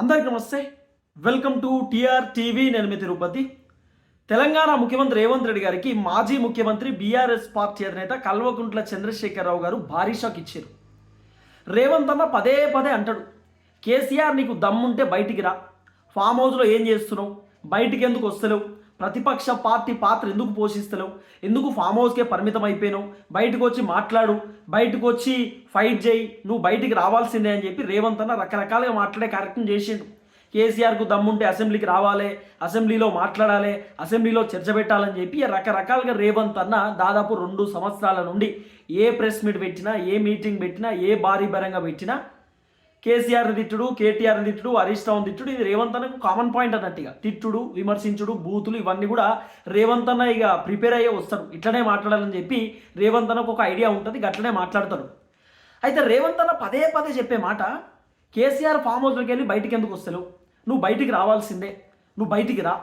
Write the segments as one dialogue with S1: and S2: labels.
S1: అందరికీ నమస్తే. Welcome to TR TV నేను మీ తిరుపతి. తెలంగాణ ముఖ్యమంత్రి రేవంత్ రెడ్డి గారికి మాజీ ముఖ్యమంత్రి బీఆర్ఎస్ పార్టీ అధినేత కల్వకుంట్ల చంద్రశేఖరరావు గారు భారీ షాక్ ఇచ్చారు. రేవంత్ అన్న పదే పదే అంటాడు కేసీఆర్ నీకు దమ్ముంటే బయటికి రా. ఫామ్ హౌస్లో ఏం చేస్తున్నావు? బయటికి ఎందుకు వస్తలేవు? ప్రతిపక్ష పార్టీ పాత్ర ఎందుకు పోషిస్తలేవు? ఎందుకు ఫామ్ హౌస్కే పరిమితం అయిపోయినావు? బయటకు వచ్చి మాట్లాడు బయటకు వచ్చి ఫైట్ చేయి నువ్వు బయటికి రావాల్సిందే అని చెప్పి రేవంత్ అన్న రకరకాలుగా మాట్లాడే కార్యక్రమం చేసిండు. కేసీఆర్కు దమ్ముంటే అసెంబ్లీకి రావాలి అసెంబ్లీలో మాట్లాడాలి అసెంబ్లీలో చర్చ పెట్టాలని చెప్పి రకరకాలుగా రేవంత్ అన్న దాదాపు రెండు సంవత్సరాల నుండి ఏ ప్రెస్ మీట్ పెట్టినా ఏ మీటింగ్ పెట్టినా ఏ భారీ బరంగా పెట్టినా కేసీఆర్ తిట్టుడు కేటీఆర్ తిట్టుడు హరీష్ రావు తిట్టుడు ఇది రేవంత్ అన్నకు కామన్ పాయింట్ అన్నట్టుగా. తిట్టుడు విమర్శించుడు బూతులు ఇవన్నీ కూడా రేవంత్ అన్న ఇక ప్రిపేర్ అయ్యే వస్తాడు ఇట్లనే మాట్లాడాలని చెప్పి రేవంత్ అన్నకు ఒక ఐడియా ఉంటుంది గట్లనే మాట్లాడతాడు. అయితే రేవంత్ అన్న పదే పదే చెప్పే మాట కేసీఆర్ ఫామ్ హౌస్లోకి వెళ్ళి బయటికి ఎందుకు వస్తలేవు? నువ్వు బయటికి రావాల్సిందే. నువ్వు బయటికి రా.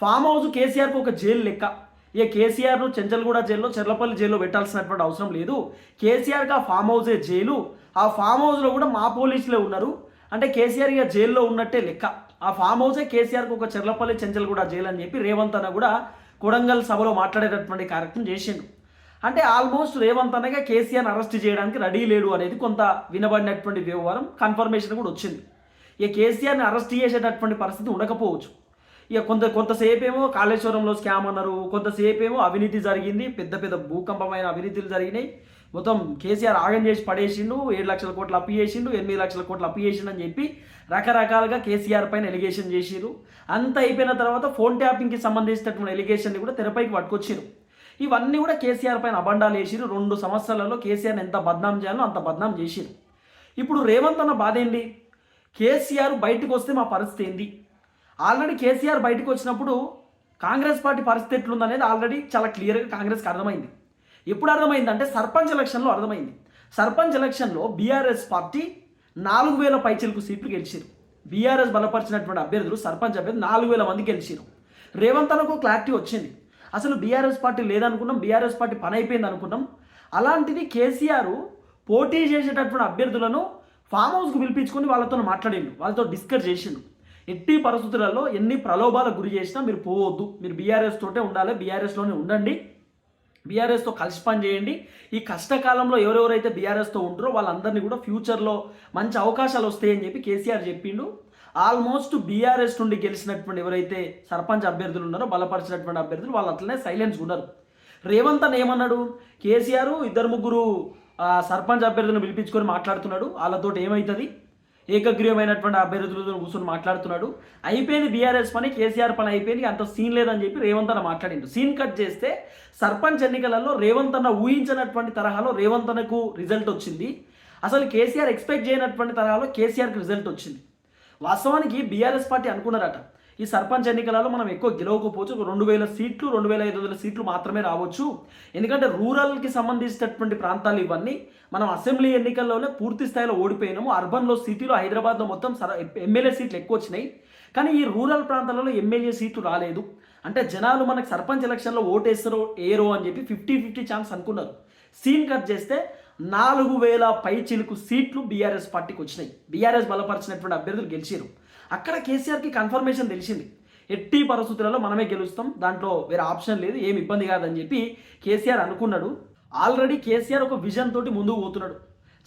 S1: ఫామ్ హౌస్ కేసీఆర్కి ఒక జైలు లెక్క. ఇక కేసీఆర్ను చెంచల్గూడ జైల్లో చెర్లపల్లి జైల్లో పెట్టాల్సినటువంటి అవసరం లేదు. కేసీఆర్కి ఆ ఫామ్ హౌసే జైలు. ఆ ఫామ్ హౌస్లో కూడా మా పోలీసులే ఉన్నారు. అంటే కేసీఆర్ ఇక జైల్లో ఉన్నట్టే లెక్క. ఆ ఫామ్ హౌసే కేసీఆర్కి ఒక చెర్లపల్లి చెంచల్గూడ జైలు అని చెప్పి రేవంత్ అన్న కూడా కొడంగల్ సభలో మాట్లాడేటటువంటి కార్యక్రమం చేసిండు. అంటే ఆల్మోస్ట్ రేవంత్ అనగా కేసీఆర్ అరెస్ట్ చేయడానికి రెడీ లేడు అనేది కొంత వినబడినటువంటి వ్యవహారం కన్ఫర్మేషన్ కూడా వచ్చింది. ఇక కేసీఆర్ని అరెస్ట్ చేసేటటువంటి పరిస్థితి ఉండకపోవచ్చు. ఇక కొంత కొంతసేపు ఏమో కాళేశ్వరంలో స్కామ్ అన్నారు. కొంతసేపు ఏమో అవినీతి జరిగింది. పెద్ద పెద్ద భూకంపమైన అవినీతిలు జరిగినాయి. మొత్తం కేసీఆర్ ఆగం చేసి పడేసిండు. ఏడు లక్షల కోట్లు అప్పు చేసిండు. ఎనిమిది లక్షల కోట్లు అప్పు చేసిండు అని చెప్పి రకరకాలుగా కేసీఆర్ పైన ఎలిగేషన్ చేసిరు అంత అయిపోయిన తర్వాత ఫోన్ ట్యాపింగ్కి సంబంధించినటువంటి ఎలిగేషన్ని కూడా తెరపైకి పట్టుకొచ్చిరు ఇవన్నీ కూడా కేసీఆర్ పైన అబండాలు వేసిరు రెండు సంవత్సరాలలో కేసీఆర్ని ఎంత బద్నాం చేయాలో అంత బద్నాం చేసిరు ఇప్పుడు రేవంత్ అన్న బాధ ఏంటి? కేసీఆర్ బయటకు వస్తే మా పరిస్థితి ఏంది? ఆల్రెడీ కేసీఆర్ బయటకు వచ్చినప్పుడు కాంగ్రెస్ పార్టీ పరిస్థితి ఎట్లుందనేది ఆల్రెడీ చాలా క్లియర్గా కాంగ్రెస్కి అర్థమైంది. ఎప్పుడు అర్థమైందంటే సర్పంచ్ ఎలక్షన్లో అర్థమైంది. సర్పంచ్ ఎలక్షన్లో బీఆర్ఎస్ పార్టీ నాలుగు వేల పైచలకు సీట్లు గెలిచారు. బీఆర్ఎస్ బలపరిచినటువంటి అభ్యర్థులు సర్పంచ్ అభ్యర్థి నాలుగు వేల మంది గెలిచారు. రేవంత్ అన్నకు క్లారిటీ వచ్చింది. అసలు బీఆర్ఎస్ పార్టీ లేదనుకున్నాం బీఆర్ఎస్ పార్టీ పని అయిపోయింది అనుకున్నాం. అలాంటిది కేసీఆర్ పోటీ చేసేటటువంటి అభ్యర్థులను ఫామ్ హౌస్కు పిలిపించుకొని వాళ్ళతో మాట్లాడిండు వాళ్ళతో డిస్కస్ చేసిండు. ఎట్టి పరిస్థితులలో ఎన్ని ప్రలోభాలకు గురి చేసినా మీరు పోవద్దు. మీరు బీఆర్ఎస్ తోటే ఉండాలి. బీఆర్ఎస్లోనే ఉండండి. బీఆర్ఎస్తో కలిసి పని చేయండి. ఈ కష్టకాలంలో ఎవరెవరైతే బీఆర్ఎస్తో ఉంటారో వాళ్ళందరినీ కూడా ఫ్యూచర్లో మంచి అవకాశాలు వస్తాయని చెప్పి కేసీఆర్ చెప్పిండు. ఆల్మోస్ట్ బీఆర్ఎస్ నుండి గెలిచినటువంటి ఎవరైతే సర్పంచ్ అభ్యర్థులు ఉన్నారో బలపరిచినటువంటి అభ్యర్థులు వాళ్ళు అట్లనే సైలెన్స్ ఉన్నారు. రేవంత్ అని ఏమన్నాడు? కేసీఆర్ ఇద్దరు ముగ్గురు సర్పంచ్ అభ్యర్థులను పిలిపించుకొని మాట్లాడుతున్నాడు. వాళ్ళతో ఏమవుతుంది ఏకగ్రీవమైనటువంటి అభ్యర్థులతో కూర్చొని మాట్లాడుతున్నాడు. అయిపోయింది బీఆర్ఎస్ పని కేసీఆర్ పని అయిపోయింది అంత సీన్ లేదని చెప్పి రేవంత్ అన్న మాట్లాడిండు. సీన్ కట్ చేస్తే సర్పంచ్ ఎన్నికలలో రేవంత్ అన్న ఊహించినటువంటి తరహాలో రేవంత్ అన్నకు రిజల్ట్ వచ్చింది. అసలు కేసీఆర్ ఎక్స్పెక్ట్ చేయనటువంటి తరహాలో కేసీఆర్కి రిజల్ట్ వచ్చింది. వాస్తవానికి బీఆర్ఎస్ పార్టీ అనుకున్నారట. ఈ సర్పంచ్ ఎన్నికలలో మనం ఎక్కువ గెలవకపోవచ్చు. రెండు వేల సీట్లు రెండు వేల ఐదు వందల సీట్లు మాత్రమే రావచ్చు. ఎందుకంటే రూరల్కి సంబంధించినటువంటి ప్రాంతాలు ఇవన్నీ మనం అసెంబ్లీ ఎన్నికల్లోనే పూర్తి స్థాయిలో ఓడిపోయినాము. అర్బన్లో సిటీలో హైదరాబాద్లో మొత్తం సర ఎమ్మెల్యే సీట్లు ఎక్కువ వచ్చినాయి. కానీ ఈ రూరల్ ప్రాంతాలలో ఎమ్మెల్యే సీట్లు రాలేదు. అంటే జనాలు మనకు సర్పంచ్ ఎలక్షన్లో ఓటేస్తారో ఏరో అని చెప్పి ఫిఫ్టీ ఫిఫ్టీ ఛాన్స్ అనుకున్నారు. సీన్ కట్ చేస్తే నాలుగు వేల పై చిలుకు సీట్లు బీఆర్ఎస్ పార్టీకి వచ్చినాయి. బీఆర్ఎస్ బలపరిచినటువంటి అభ్యర్థులు గెలిచారు అక్కడ కేసీఆర్కి కన్ఫర్మేషన్ తెలిసింది. ఎట్టి పరిస్థితులలో మనమే గెలుస్తాం దాంట్లో వేరే ఆప్షన్ లేదు ఏమి ఇబ్బంది కాదని చెప్పి కేసీఆర్ అనుకున్నాడు. ఆల్రెడీ కేసీఆర్ ఒక విజన్ తోటి ముందుకు పోతున్నాడు.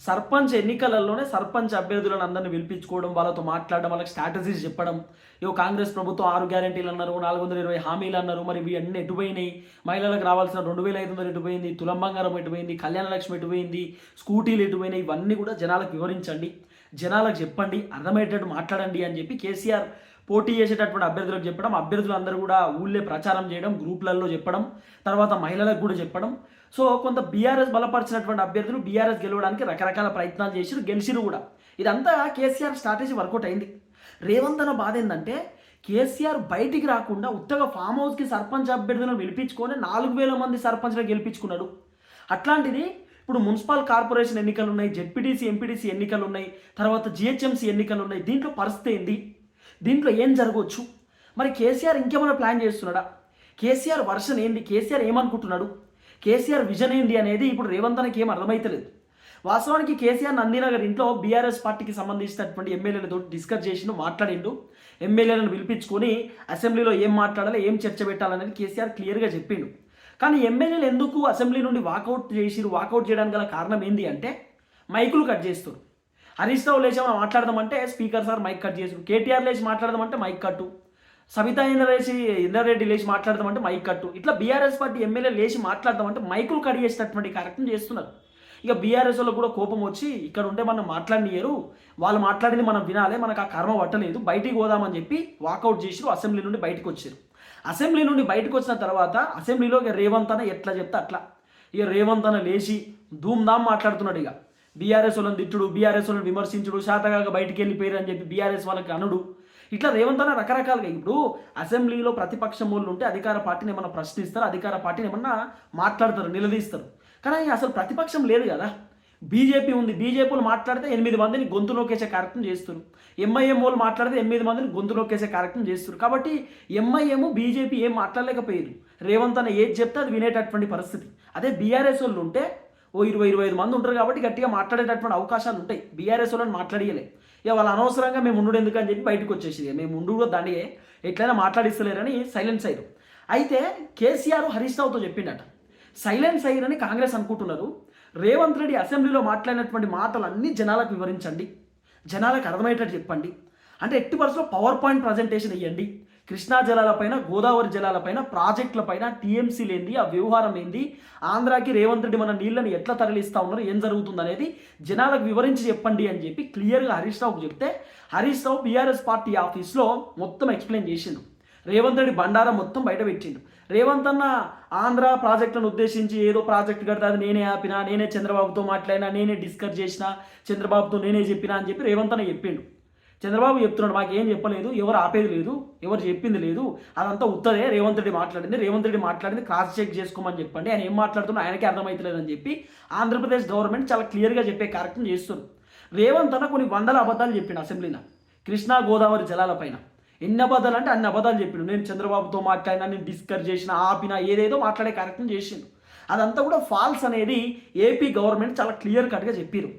S1: సర్పంచ్ ఎన్నికలలోనే సర్పంచ్ అభ్యర్థులను అందరిని పిలిపించుకోవడం వాళ్ళతో మాట్లాడడం వాళ్ళకి స్ట్రాటజీస్ చెప్పడం. ఇవో కాంగ్రెస్ ప్రభుత్వం ఆరు గ్యారెంటీలు అన్నారు నాలుగు వందల ఇరవై హామీలు అన్నారు మరి ఇవి అన్ని ఎటుపోయినాయి? మహిళలకు రావాల్సిన రెండు వేల ఐదు వందలు ఎటుపోయింది? తులం బంగారం ఎటుపోయింది? కళ్యాణ లక్ష్మి ఎటుపోయింది? స్కూటీలు ఎటుపోయినాయి? ఇవన్నీ కూడా జనాలకు వివరించండి. జనాలకు చెప్పండి అర్థమయ్యేటట్టు మాట్లాడండి అని చెప్పి కేసీఆర్ పోటీ చేసేటటువంటి అభ్యర్థులకు చెప్పడం అభ్యర్థులు అందరూ కూడా ఊళ్ళే ప్రచారం చేయడం గ్రూపులలో చెప్పడం తర్వాత మహిళలకు కూడా చెప్పడం. సో కొంత బీఆర్ఎస్ బలపరిచినటువంటి అభ్యర్థులు బీఆర్ఎస్ గెలవడానికి రకరకాల ప్రయత్నాలు చేసిరు గెలిచిరు కూడా. ఇదంతా కేసీఆర్ స్ట్రాటజీ వర్కౌట్ అయింది. రేవంత్ అన్న బాధ ఏంటంటే కేసీఆర్ బయటికి రాకుండా ఉత్తగా ఫామ్ హౌస్కి సర్పంచ్ అభ్యర్థులను గెలిపించుకొని నాలుగు వేల మంది సర్పంచ్లను గెలిపించుకున్నాడు. అట్లాంటిది ఇప్పుడు మున్సిపల్ కార్పొరేషన్ ఎన్నికలు ఉన్నాయి జెడ్పీటీసీ ఎంపీటీసీ ఎన్నికలు ఉన్నాయి తర్వాత జిహెచ్ఎంసీ ఎన్నికలు ఉన్నాయి దీంట్లో పరిస్థితి ఏంది? దీంట్లో ఏం జరగవచ్చు? మరి కేసీఆర్ ఇంకేమైనా ప్లాన్ చేస్తున్నాడా? కేసీఆర్ వర్షన్ ఏంది? కేసీఆర్ ఏమనుకుంటున్నాడు? కేసీఆర్ విజన్ ఏంది అనేది ఇప్పుడు రేవంత్ అన్నకి ఏం అర్థమైతలేదు. వాస్తవానికి కేసీఆర్ నందినగర్ ఇంట్లో బీఆర్ఎస్ పార్టీకి సంబంధించినటువంటి ఎమ్మెల్యేలతో డిస్కస్ చేసి మాట్లాడిండు. ఎమ్మెల్యేలను పిలిపించుకొని అసెంబ్లీలో ఏం మాట్లాడాలి ఏం చర్చ పెట్టాలనేది కేసీఆర్ క్లియర్గా చెప్పిండు. కానీ ఎమ్మెల్యేలు ఎందుకు అసెంబ్లీ నుండి వాకౌట్ చేసిరు వాకౌట్ చేయడానికి గల కారణం ఏంటి అంటే మైకులు కట్ చేస్తారు హరీష్ రావు లేచి మనం మాట్లాడదామంటే స్పీకర్ సార్ మైక్ కట్ చేసారు కేటీఆర్ లేచి మాట్లాడదామంటే మైక్ కట్టు. సబితా ఇంద్రేసి ఇంద్రారెడ్డి లేచి మాట్లాడదామంటే మైక్ కట్టు. ఇట్లా బీఆర్ఎస్ పార్టీ ఎమ్మెల్యే లేచి మాట్లాడదామంటే మైకులు కట్ చేసేటటువంటి కార్యక్రమం చేస్తున్నారు. ఇక బీఆర్ఎస్ వాళ్ళకు కూడా కోపం వచ్చి ఇక్కడ ఉంటే మనం మాట్లాడినియరు. వాళ్ళు మాట్లాడింది మనం వినాలి మనకు ఆ కర్మ పట్టలేదు. బయటికి పోదామని చెప్పి వాకౌట్ చేసిరు అసెంబ్లీ నుండి బయటకు వచ్చారు అసెంబ్లీ నుండి బయటకు వచ్చిన తర్వాత అసెంబ్లీలో ఇక రేవంత్ అన్న ఎట్లా చెప్తే అట్లా. ఇక రేవంత్ అన్న లేచి ధూమ్ధామ్ మాట్లాడుతున్నాడు ఇక. బీఆర్ఎస్ వాళ్ళని తిట్టుడు బీఆర్ఎస్ వాళ్ళని విమర్శించుడు శాతగాక బయటికి వెళ్ళిపోయారు అని చెప్పి బీఆర్ఎస్ వాళ్ళకి అనుడు. ఇట్లా రేవంత్ అన్న రకరకాలుగా ఇప్పుడు అసెంబ్లీలో ప్రతిపక్షం వాళ్ళు ఉంటే అధికార పార్టీని ఏమన్నా ప్రశ్నిస్తారు అధికార పార్టీని ఏమన్నా మాట్లాడతారు నిలదీస్తారు. కానీ అసలు ప్రతిపక్షం లేదు కదా. బీజేపీ ఉంది బీజేపీలు మాట్లాడితే ఎనిమిది మందిని గొంతు కార్యక్రమం చేస్తారు ఎంఐఎం వాళ్ళు మాట్లాడితే ఎనిమిది మందిని గొంతులోకేసే కార్యక్రమం చేస్తారు కాబట్టి ఎంఐఎం బీజేపీ ఏం మాట్లాడలేకపోయారు రేవంత్ అన్న ఏది చెప్తే అది వినేటటువంటి పరిస్థితి. అదే బీఆర్ఎస్ వాళ్ళు ఉంటే ఓ ఇరవై ఇరవై ఐదు మంది ఉంటారు కాబట్టి గట్టిగా మాట్లాడేటటువంటి అవకాశాలు ఉంటాయి. బీఆర్ఎస్ వాళ్ళని మాట్లాడియలే. ఇక వాళ్ళు అనవసరంగా మేము ఉండు ఎందుకు అని చెప్పి బయటకు వచ్చేసి మేము ఉండు కూడా దానియే ఎట్లయినా మాట్లాడిస్తలేరని సైలెన్స్ అయ్యారు. అయితే కేసీఆర్ హరీష్ రావుతో చెప్పిండట. సైలెన్స్ అయ్యారని కాంగ్రెస్ అనుకుంటున్నారు. రేవంత్ రెడ్డి అసెంబ్లీలో మాట్లాడినటువంటి మాటలన్నీ జనాలకు వివరించండి. జనాలకు అర్థమయ్యేటట్టు చెప్పండి. అంటే ఎట్టి పరిస్థితుల్లో పవర్ పాయింట్ ప్రజెంటేషన్ ఇవ్వండి కృష్ణా జలాలపైన గోదావరి జలాలపైన ప్రాజెక్టులపైన టీఎంసీలు ఏంది ఆ వ్యవహారం ఏంది? ఆంధ్రాకి రేవంత్ రెడ్డి మన నీళ్ళని ఎట్లా తరలిస్తా ఉన్నారు? ఏం జరుగుతుంది అనేది జనాలకు వివరించి చెప్పండి అని చెప్పి క్లియర్గా హరీష్ రావుకు చెప్తే హరీష్ రావు బీఆర్ఎస్ పార్టీ ఆఫీస్లో మొత్తం ఎక్స్ప్లెయిన్ చేసిండు. రేవంత్ రెడ్డి బండారం మొత్తం బయట పెట్టిండు. రేవంత్ అన్న ఆంధ్ర ప్రాజెక్టులను ఉద్దేశించి ఏదో ప్రాజెక్ట్ కడతాది అది నేనే ఆపినా నేనే చంద్రబాబుతో మాట్లాడినా నేనే డిస్కస్ చేసిన చంద్రబాబుతో నేనే చెప్పినా అని చెప్పి రేవంత్ అన్న చెప్పిండు. చంద్రబాబు చెప్తున్నాడు మాకేం చెప్పలేదు ఎవరు ఆపేది లేదు ఎవరు చెప్పింది లేదు అదంతా ఉత్తదే రేవంత్ రెడ్డి మాట్లాడింది రేవంత్ రెడ్డి మాట్లాడింది క్రాస్ చెక్ చేసుకోమని చెప్పండి ఆయన ఏం మాట్లాడుతున్నా ఆయనకే అర్థమవుతలేదని చెప్పి ఆంధ్రప్రదేశ్ గవర్నమెంట్ చాలా క్లియర్గా చెప్పే కార్యక్రమం చేస్తున్నారు. రేవంత్ అన్న కొన్ని వందల అబద్ధాలు చెప్పిండు అసెంబ్లీలో కృష్ణా గోదావరి జలాలపైన ఎన్ని అబద్ధాలు అంటే అన్ని అబద్ధాలు చెప్పిండు. నేను చంద్రబాబుతో మాట్లాడినా నేను డిస్కస్ చేసిన ఆపిన ఏదేదో మాట్లాడే కార్యక్రమం చేసిండు. అదంతా కూడా ఫాల్స్ అనేది ఏపీ గవర్నమెంట్ చాలా క్లియర్ కట్గా చెప్పారు.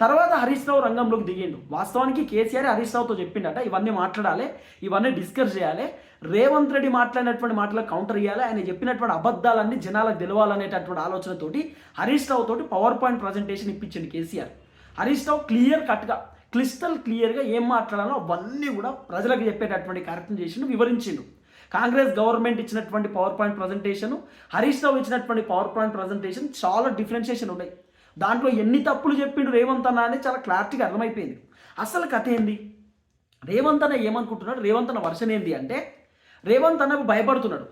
S1: తర్వాత హరీష్ రావు రంగంలోకి దిగిండు. వాస్తవానికి కేసీఆర్ హరీష్ రావుతో చెప్పిండట ఇవన్నీ మాట్లాడాలి ఇవన్నీ డిస్కస్ చేయాలి రేవంత్ రెడ్డి మాట్లాడినటువంటి మాటలకు కౌంటర్ ఇవ్వాలి ఆయన చెప్పినటువంటి అబద్ధాలన్నీ జనాలకు తెలవాలనేటటువంటి ఆలోచనతోటి హరీష్ రావు తోటి పవర్ పాయింట్ ప్రజెంటేషన్ ఇప్పించింది కేసీఆర్. హరీష్ రావు క్లియర్ కట్గా క్లిస్టల్ క్లియర్గా ఏం మాట్లాడాలో అవన్నీ కూడా ప్రజలకు చెప్పేటటువంటి కార్యక్రమం చేసిండు వివరించిండు. కాంగ్రెస్ గవర్నమెంట్ ఇచ్చినటువంటి power point presentation Harish Rao ఇచ్చినటువంటి పవర్ పాయింట్ ప్రజెంటేషన్ చాలా డిఫరెన్షియేషన్ ఉన్నాయి. దాంట్లో ఎన్ని తప్పులు చెప్పిండు రేవంత్ అన్న అనేది చాలా క్లారిటీగా అర్థమైపోయింది. అసలు కథ ఏంది? రేవంత్ అన్న ఏమనుకుంటున్నాడు? రేవంత్ అన్న వర్షన్ ఏంది అంటే రేవంత్ అన్నకు భయపడుతున్నాడు.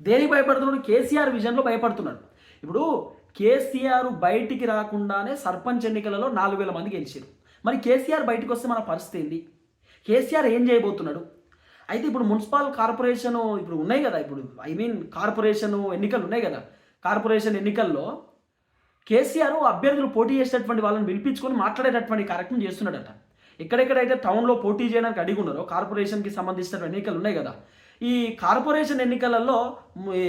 S1: దేనికి భయపడుతున్నాడు? కేసీఆర్ విజన్లో భయపడుతున్నాడు. ఇప్పుడు కేసీఆర్ బయటికి రాకుండానే సర్పంచ్ ఎన్నికలలో నాలుగు వేల మంది గెలిచారు మరి కేసీఆర్ బయటకు వస్తే మన పరిస్థితి ఏంది? కేసీఆర్ ఏం చేయబోతున్నాడు? అయితే ఇప్పుడు మున్సిపల్ కార్పొరేషన్ ఇప్పుడు ఉన్నాయి కదా ఇప్పుడు ఐ మీన్ కార్పొరేషన్ ఎన్నికలు ఉన్నాయి కదా కార్పొరేషన్ ఎన్నికల్లో కేసీఆర్ అభ్యర్థులు పోటీ చేసేటటువంటి వాళ్ళని పిలిపించుకొని మాట్లాడేటటువంటి కార్యక్రమం చేస్తున్నాడట. ఎక్కడెక్కడైతే టౌన్లో పోటీ చేయడానికి అడిగి ఉన్నారో కార్పొరేషన్కి సంబంధించిన ఎన్నికలు ఉన్నాయి కదా ఈ కార్పొరేషన్ ఎన్నికలలో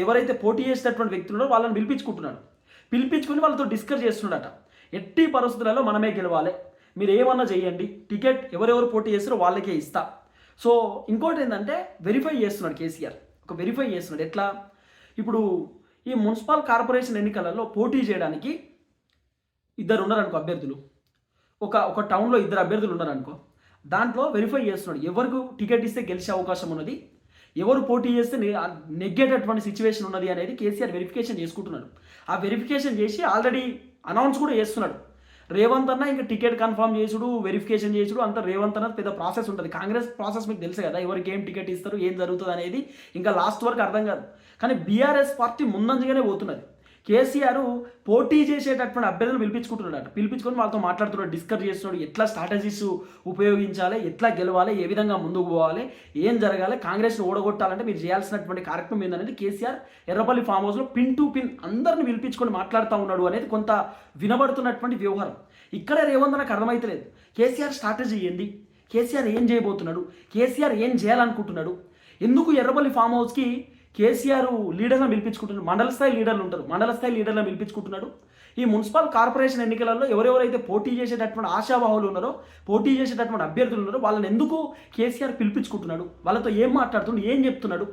S1: ఎవరైతే పోటీ చేసేటటువంటి వ్యక్తులు ఉన్నారో వాళ్ళని పిలిపించుకుంటున్నాడు. పిలిపించుకుని వాళ్ళతో డిస్కస్ చేస్తున్నాడట. ఎట్టి పరిస్థితులలో మనమే గెలవాలి. మీరు ఏమన్నా చేయండి. టికెట్ ఎవరెవరు పోటీ చేస్తారో వాళ్ళకే ఇస్తా. సో ఇంకోటి ఏంటంటే వెరిఫై చేస్తున్నాడు కేసీఆర్. ఒక వెరిఫై చేస్తున్నాడు. ఎట్లా? ఇప్పుడు ఈ మున్సిపల్ కార్పొరేషన్ ఎన్నికలలో పోటీ చేయడానికి ఇద్దరు ఉన్నారనుకో అభ్యర్థులు. ఒక ఒక టౌన్లో ఇద్దరు అభ్యర్థులు ఉన్నారనుకో దాంట్లో వెరిఫై చేస్తున్నాడు. ఎవరికి టికెట్ ఇస్తే గెలిచే అవకాశం ఉన్నది ఎవరు పోటీ చేస్తే నెగ్గేటటువంటి సిచ్యువేషన్ ఉన్నది అనేది కేసీఆర్ వెరిఫికేషన్ చేసుకుంటున్నాడు. ఆ వెరిఫికేషన్ చేసి ఆల్రెడీ అనౌన్స్ కూడా చేస్తున్నాడు. రేవంత్ అన్న ఇంకా టికెట్ కన్ఫర్మ్ చేసుడు వెరిఫికేషన్ చేసుడు అంత రేవంత్ అన్న పెద్ద ప్రాసెస్ ఉంటుంది. కాంగ్రెస్ ప్రాసెస్ మీకు తెలుసు కదా ఎవరికి ఏం టికెట్ ఇస్తారు ఏం జరుగుతుంది అనేది ఇంకా లాస్ట్ వరకు అర్థం కాదు. కానీ బీఆర్ఎస్ పార్టీ ముందంజగానే పోతున్నది. కేసీఆర్ పోటీ చేసేటటువంటి అభ్యర్థులు పిలిపించుకుంటున్నాడు పిలిపించుకొని వాళ్ళతో మాట్లాడుతున్నాడు డిస్కస్ చేస్తున్నాడు. ఎట్లా స్ట్రాటజీస్ ఉపయోగించాలి ఎట్లా గెలవాలి ఏ విధంగా ముందుకు పోవాలి ఏం జరగాలి కాంగ్రెస్ని ఓడగొట్టాలంటే మీరు చేయాల్సినటువంటి కార్యక్రమం ఏందనేది కేసీఆర్ ఎర్రపల్లి ఫామ్ హౌస్లో పిన్ టు పిన్ అందరిని పిలిపించుకొని మాట్లాడుతూ ఉన్నాడు అనేది కొంత వినబడుతున్నటువంటి వ్యవహారం. ఇక్కడే రేవంత్ నాకు అర్థమైతలేదు. కేసీఆర్ స్ట్రాటజీ ఏంది? కేసీఆర్ ఏం చేయబోతున్నాడు? కేసీఆర్ ఏం చేయాలనుకుంటున్నాడు? ఎందుకు ఎర్రపల్లి ఫామ్ హౌస్కి కేసీఆర్ లీడర్లను పిలిపించుకుంటున్నారు మండల స్థాయి లీడర్లు ఉంటారు. మండల స్థాయి లీడర్లను పిలిపించుకుంటున్నాడు. ఈ మున్సిపల్ కార్పొరేషన్ ఎన్నికలలో ఎవరెవరైతే పోటీ చేసేటటువంటి ఆశావాహులు ఉన్నారో పోటీ చేసేటటువంటి అభ్యర్థులు ఉన్నారో వాళ్ళని ఎందుకు కేసీఆర్ పిలిపించుకుంటున్నాడు? వాళ్ళతో ఏం మాట్లాడుతున్నాడు? ఏం చెప్తున్నాడు?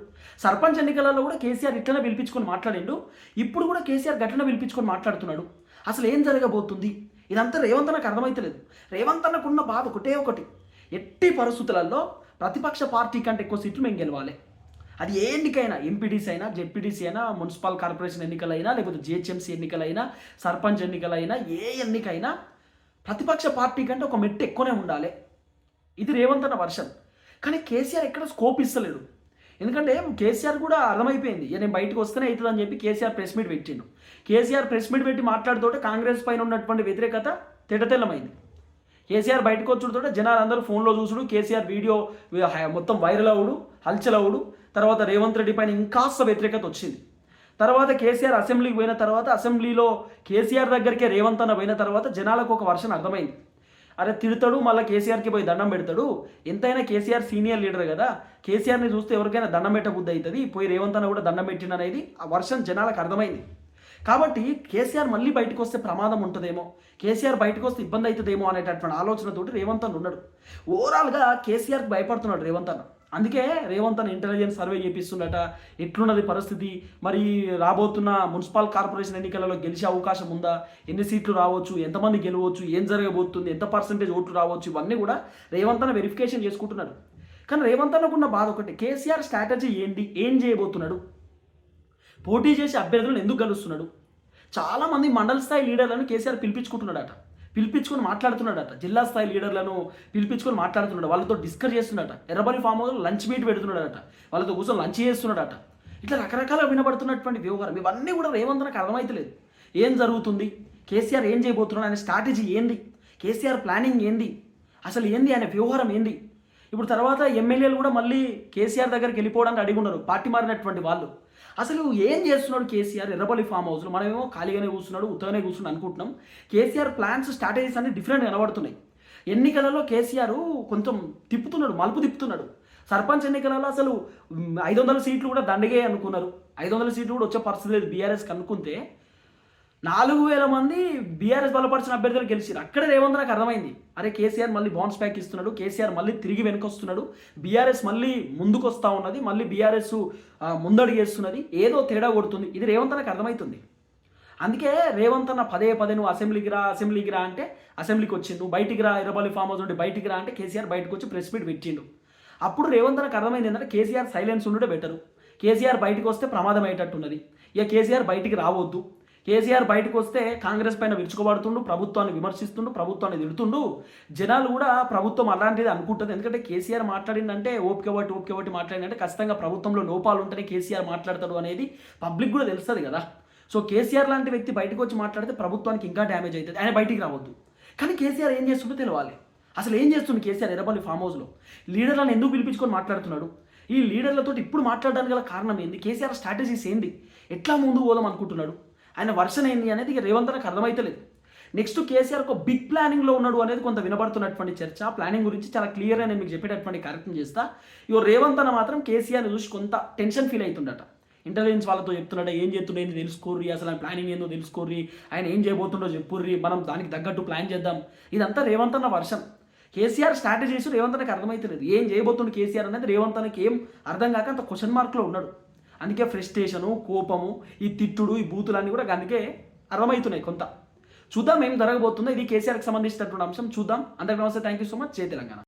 S1: సర్పంచ్ ఎన్నికలలో కూడా కేసీఆర్ ఇట్లనే పిలిపించుకొని మాట్లాడిండు. ఇప్పుడు కూడా కేసీఆర్ గట్లనే పిలిపించుకొని మాట్లాడుతున్నాడు. అసలు ఏం జరగబోతుంది? ఇదంతా రేవంత్ అన్నకు అర్థమైతలేదు. రేవంత్ అన్నకున్న బాధ ఒకటే ఒకటి. ఎట్టి పరిస్థితులలో ప్రతిపక్ష పార్టీ కంటే ఎక్కువ సీట్లు మేము గెలవాలి. అది ఏ ఎన్నికైనా ఎంపీడీసీ అయినా జెడ్పీటీసీ అయినా మున్సిపల్ కార్పొరేషన్ ఎన్నికలైనా లేకపోతే జిహెచ్ఎంసీ ఎన్నికలైనా సర్పంచ్ ఎన్నికలైనా ఏ ఎన్నికైనా ప్రతిపక్ష పార్టీ కంటే ఒక మెట్టు ఎక్కువనే ఉండాలి. ఇది రేవంత్ అన్న వర్షన్. కానీ కేసీఆర్ ఎక్కడ స్కోప్ ఇస్తలేడు ఎందుకంటే కేసీఆర్ కూడా అర్థమైపోయింది. నేను బయటకు వస్తేనే అవుతుందని చెప్పి కేసీఆర్ ప్రెస్ మీట్ పెట్టిండు. కేసీఆర్ ప్రెస్ మీట్ పెట్టి మాట్లాడుతుంటే కాంగ్రెస్ పైన ఉన్నటువంటి వ్యతిరేకత తిడతెల్లమైంది కేసీఆర్ బయటకు వచ్చుడుతో జనాలు అందరూ ఫోన్లో చూసుడు కేసీఆర్ వీడియో మొత్తం వైరల్ అవుడు హల్చల్ అవుడు. తర్వాత రేవంత్ రెడ్డి పైన ఇంకాస్త వ్యతిరేకత వచ్చింది. తర్వాత కేసీఆర్ అసెంబ్లీకి పోయిన తర్వాత అసెంబ్లీలో కేసీఆర్ దగ్గరికే రేవంత్ అన్న పోయిన తర్వాత జనాలకు ఒక వర్షన్ అర్థమైంది. అరే తిడతాడు మళ్ళీ కేసీఆర్కి పోయి దండం పెడతాడు. ఎంతైనా కేసీఆర్ సీనియర్ లీడర్ కదా కేసీఆర్ని చూస్తే ఎవరికైనా దండం పెట్టబుద్ధి అవుతుంది. పోయి రేవంత్ అన్న కూడా దండం పెట్టిన అనేది ఆ వర్షం జనాలకు అర్థమైంది. కాబట్టి కేసీఆర్ మళ్ళీ బయటకు వస్తే ప్రమాదం ఉంటుందేమో కేసీఆర్ బయటకు వస్తే ఇబ్బంది అవుతుందేమో అనేటటువంటి ఆలోచనతోటి రేవంత్ అన్న ఉన్నాడు. ఓవరాల్గా కేసీఆర్కి భయపడుతున్నాడు రేవంత్ అన్న. అందుకే రేవంత్ అని ఇంటెలిజెన్స్ సర్వే చేపిస్తుండట. ఎట్లున్నది పరిస్థితి? మరి రాబోతున్న మున్సిపల్ కార్పొరేషన్ ఎన్నికలలో గెలిచే అవకాశం ఉందా? ఎన్ని సీట్లు రావచ్చు? ఎంతమంది గెలవచ్చు? ఏం జరగబోతుంది? ఎంత పర్సెంటేజ్ ఓట్లు రావచ్చు? ఇవన్నీ కూడా రేవంత్ అన్న వెరిఫికేషన్ చేసుకుంటున్నాడు. కానీ రేవంత్ అన్నకున్న బాధ ఒకటి. కేసీఆర్ స్ట్రాటజీ ఏంటి? ఏం చేయబోతున్నాడు? పోటీ చేసే అభ్యర్థులను ఎందుకు గెలుస్తున్నాడు? చాలామంది మండల స్థాయి లీడర్లను కేసీఆర్ పిలిపించుకుంటున్నాడట. పిలిపించుకొని మాట్లాడుతున్నాడట. జిల్లా స్థాయి లీడర్లను పిలిపించుకొని మాట్లాడుతున్నాడు. వాళ్ళతో డిస్కస్ చేస్తున్నాడట. Errabali farm house lunch meet పెడుతున్నాడట. వాళ్ళతో కూర్చొని లంచ్ చేస్తున్నాడట. ఇట్లా రకరకాల వినబడుతున్నటువంటి వ్యవహారం ఇవన్నీ కూడా రేవంత్ నాకు అర్థమైతలేదు. ఏం జరుగుతుంది? కేసీఆర్ ఏం చేయబోతున్నాడు? అనే స్ట్రాటజీ ఏంది? కేసీఆర్ ప్లానింగ్ ఏంది? అసలు ఏంది? ఆయన వ్యవహారం ఏంది? ఇప్పుడు తర్వాత ఎమ్మెల్యేలు కూడా మళ్ళీ కేసీఆర్ దగ్గరికి వెళ్ళిపోవడానికి అడిగి ఉన్నారు పార్టీ మారినటువంటి వాళ్ళు. అసలు ఏం చేస్తున్నాడు కేసీఆర్? ఎర్రబల్లి ఫామ్ హౌస్లో మనమేమో ఖాళీగానే కూర్చున్నాడు ఉత్తగానే కూర్చున్నాడు అనుకుంటున్నాం. కేసీఆర్ ప్లాన్స్ స్ట్రాటజీస్ అన్ని డిఫరెంట్ కనబడుతున్నాయి. ఎన్నికలలో కేసీఆర్ కొంచెం తిప్పుతున్నాడు మలుపు తిప్పుతున్నాడు. సర్పంచ్ ఎన్నికలలో అసలు ఐదు వందల సీట్లు కూడా దండగే అనుకున్నారు. ఐదు వందల సీట్లు కూడా వచ్చే పరిస్థితి లేదు బీఆర్ఎస్కి అనుకుంటే. నాలుగు వేల మంది బీఆర్ఎస్ బలపరిచిన అభ్యర్థులు గెలిచారు అక్కడే రేవంత్ నాకు అర్థమైంది. అరే కేసీఆర్ మళ్ళీ బౌన్స్ బ్యాక్ ఇస్తున్నాడు. కేసీఆర్ మళ్ళీ తిరిగి వెనుకొస్తున్నాడు. బీఆర్ఎస్ మళ్ళీ ముందుకు వస్తూ ఉన్నది. మళ్ళీ బీఆర్ఎస్ ముందడుగేస్తున్నది. ఏదో తేడా కొడుతుంది. ఇది రేవంత్ నాకు అర్థమవుతుంది అందుకే రేవంత్ అన్న పదే పదే నువ్వు అసెంబ్లీకి రా అసెంబ్లీకి రా అంటే అసెంబ్లీకి వచ్చిండు. నువ్వు బయటికి రా ఇరబలి ఫామ్ హౌస్ నుండి బయటికి రా అంటే కేసీఆర్ బయటకు వచ్చి ప్రెస్ మీట్ పెట్టిండు. అప్పుడు రేవంత్ నాకు అర్థమైంది ఏంటంటే కేసీఆర్ సైలెన్స్ ఉండే బెటరు కేసీఆర్ బయటకు వస్తే ప్రమాదం అయ్యేటట్టున్నది ఇక కేసీఆర్ బయటికి రావద్దు. కేసీఆర్ బయటకు వస్తే కాంగ్రెస్ పైన విరుచుకోబడుతుండు ప్రభుత్వాన్ని విమర్శిస్తుండు ప్రభుత్వాన్ని తిడుతుండు. జనాలు కూడా ప్రభుత్వం అలాంటిది అనుకుంటుంది. ఎందుకంటే కేసీఆర్ మాట్లాడిందంటే ఓపిక బట్టి ఓపిక ఒకటి మాట్లాడిందంటే ఖచ్చితంగా ప్రభుత్వంలో లోపాలు ఉంటేనే కేసీఆర్ మాట్లాడతాడు అనేది పబ్లిక్ కూడా తెలుస్తుంది కదా. సో కేసీఆర్ లాంటి వ్యక్తి బయటకు వచ్చి మాట్లాడితే ప్రభుత్వానికి ఇంకా డ్యామేజ్ అవుతుంది. ఆయన బయటికి రావద్దు. కానీ కేసీఆర్ ఏం చేస్తుండో తెలవాలి. అసలు ఏం చేస్తుంది కేసీఆర్ ఎర్రపల్లి ఫామ్ హౌస్లో? లీడర్లను ఎందుకు పిలిపించుకొని మాట్లాడుతున్నాడు? ఈ లీడర్లతో ఇప్పుడు మాట్లాడడానికి గల కారణం ఏంది? కేసీఆర్ స్ట్రాటజీస్ ఏంది? ఎట్లా ముందు పోదాం అనుకుంటున్నాడు? ఆయన వర్షన్ ఏంది అనేది ఇక రేవంత్ నాకు అర్థమైతలేదు. నెక్స్ట్ కేసీఆర్ ఒక బిగ్ ప్లానింగ్లో ఉన్నాడు అనేది కొంత వినబడుతున్నటువంటి చర్చ. ప్లానింగ్ గురించి చాలా క్లియర్గా నేను మీకు చెప్పేటటువంటి కార్యక్రమం చేస్తా. ఇవో రేవంత్ అన్న మాత్రం కేసీఆర్ చూసి కొంత టెన్షన్ ఫీల్ అవుతుండట ఇంటెలిజెన్స్ వాళ్ళతో చెప్తున్నాడు ఏం చేస్తుండో ఏంది తెలుసుకోర్రి అసలు ఆయన ప్లానింగ్ ఏందో తెలుసుకోర్రి ఆయన ఏం చేయబోతుండో చెప్పుర్రి మనం దానికి తగ్గట్టు ప్లాన్ చేద్దాం. ఇదంతా రేవంత్ అన్న వర్షన్. కేసీఆర్ స్ట్రాటజీస్ రేవంత్ అన్నకి అర్థమైతలేదు. ఏం చేయబోతుండే కేసీఆర్ అనేది రేవంత్ అన్నకి ఏం అర్థం కాక అంత క్వశ్చన్ మార్క్లో ఉన్నాడు. అందుకే ఫ్రస్ట్రేషను కోపము ఈ తిట్టుడు ఈ బూతులన్నీ కూడా అందుకే అర్థమవుతున్నాయి కొంత. చూద్దాం ఏం జరగబోతుందో. ఇది కేసీఆర్కి సంబంధించినటువంటి అంశం. చూద్దాం. అందరికీ నమస్తే. Thank you so much Jai Telangana.